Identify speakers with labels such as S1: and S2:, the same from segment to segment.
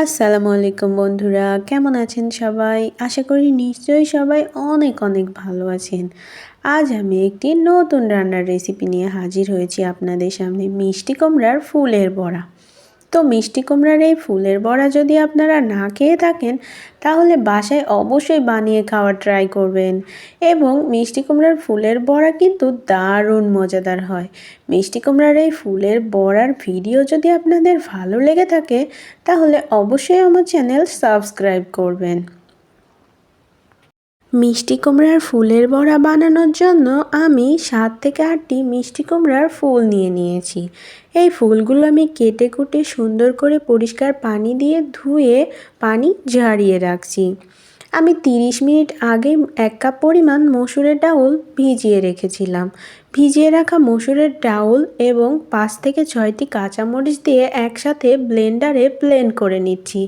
S1: আসসালামু আলাইকুম বন্ধুরা, কেমন আছেন সবাই? আশা করি নিশ্চয়ই সবাই অনেক অনেক ভালো আছেন। আজ আমি একটি নতুন রান্নার রেসিপি নিয়ে হাজির হয়েছি আপনাদের সামনে মিষ্টি কুমড়ার ফুলের বড়া। তো মিষ্টি কুমড়ার এই ফুলের বড়া যদি আপনারা না খেয়ে থাকেন, তাহলে বাসায় অবশ্যই বানিয়ে খাওয়ার ট্রাই করবেন। এবং মিষ্টি কুমড়ার ফুলের বড়া কিন্তু দারুণ মজাদার হয়। মিষ্টি কুমড়ার এই ফুলের বড়ার ভিডিও যদি আপনাদের ভালো লেগে থাকে, তাহলে অবশ্যই আমার চ্যানেল সাবস্ক্রাইব করবেন। মিষ্টি কুমড়ার ফুলের বড়া বানানোর জন্য আমি সাত থেকে আটটি মিষ্টি কুমড়ার ফুল নিয়ে নিয়েছি। এই ফুলগুলো আমি কেটে কুটে সুন্দর করে পরিষ্কার পানি দিয়ে ধুয়ে পানি ঝারিয়ে রাখছি। আমি 30 মিনিট আগে এক কাপ পরিমাণ মসুরের ডাউল ভিজিয়ে রেখেছিলাম। ভিজিয়ে রাখা মসুরের ডাউল এবং পাঁচ থেকে ছয়টি কাঁচামরিচ দিয়ে একসাথে ব্লেন্ডারে ব্লেন্ড করে নিচ্ছি।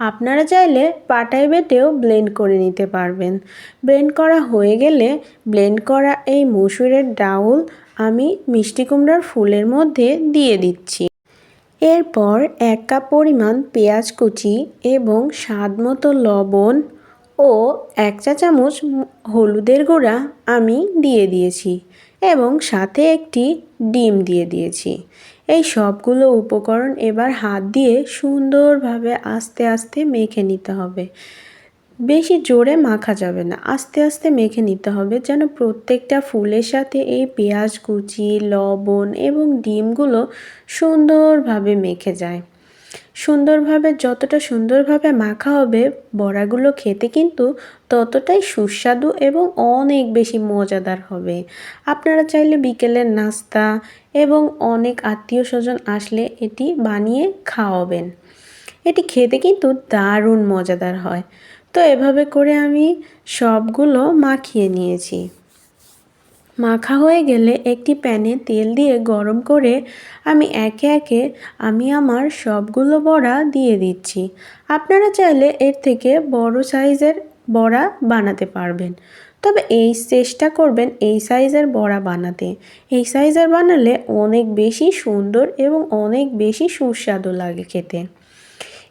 S1: আপনারা চাইলে পাটায় বেটেও ব্লেন্ড করে নিতে পারবেন। ব্লেন্ড করা হয়ে গেলে ব্লেন্ড করা এই মসুরের ডাউল আমি মিষ্টি কুমড়ার ফুলের মধ্যে দিয়ে দিচ্ছি। এরপর এক কাপ পরিমাণ পেঁয়াজ কুচি এবং স্বাদ মতো লবণ ও এক চা চামচ হলুদের গুঁড়া আমি দিয়ে দিয়েছি এবং সাথে একটি ডিম দিয়ে দিয়েছি। এই সবগুলো উপকরণ এবার হাত দিয়ে সুন্দরভাবে আস্তে আস্তে মেখে নিতে হবে। বেশি জোরে মাখা যাবে না, আস্তে আস্তে মেখে নিতে হবে যেন প্রত্যেকটা ফুলের সাথে এই পেঁয়াজ কুচি, লবণ এবং ডিমগুলো সুন্দরভাবে মেখে যায়। সুন্দরভাবে, যতটা সুন্দরভাবে মাখা হবে বড়াগুলো খেতে কিন্তু ততটাই সুস্বাদু এবং অনেক বেশি মজাদার হবে। আপনারা চাইলে বিকেলের নাস্তা এবং অনেক আত্মীয় স্বজন আসলে এটি বানিয়ে খাওয়াবেন। এটি খেতে কিন্তু দারুণ মজাদার হয়। তো এভাবে করে আমি সবগুলো মাখিয়ে নিয়েছি। মাখা হয়ে গেলে একটি প্যানে তেল দিয়ে গরম করে আমি একে একে আমি আমার সবগুলো বড়া দিয়ে দিচ্ছি। আপনারা চাইলে এর থেকে বড় সাইজের বড়া বানাতে পারবেন। তবে এই চেষ্টা করবেন এই সাইজের বড়া বানাতে। এই সাইজের বানালে অনেক বেশি সুন্দর এবং অনেক বেশি সুস্বাদু লাগে খেতে।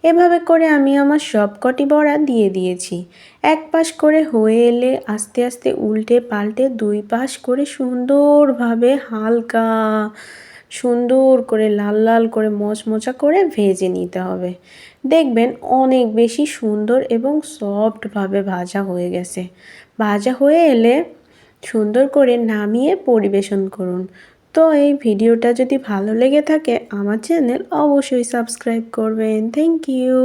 S1: এভাবে করে আমি আমার সব কটি বড়া দিয়ে দিয়েছি। এক পাশ করে হয়ে এলে আস্তে আস্তে উল্টে পাল্টে দুই পাশ করে সুন্দরভাবে হালকা সুন্দর করে লাল লাল করে মচমচা করে ভেজে নিতে হবে। দেখবেন অনেক বেশি সুন্দর এবং সফটভাবে ভাজা হয়ে গেছে। ভাজা হয়ে এলে সুন্দর করে নামিয়ে পরিবেশন করুন। তো এই ভিডিওটা যদি ভালো লেগে থাকে আমার চ্যানেল অবশ্যই সাবস্ক্রাইব করবেন। Thank you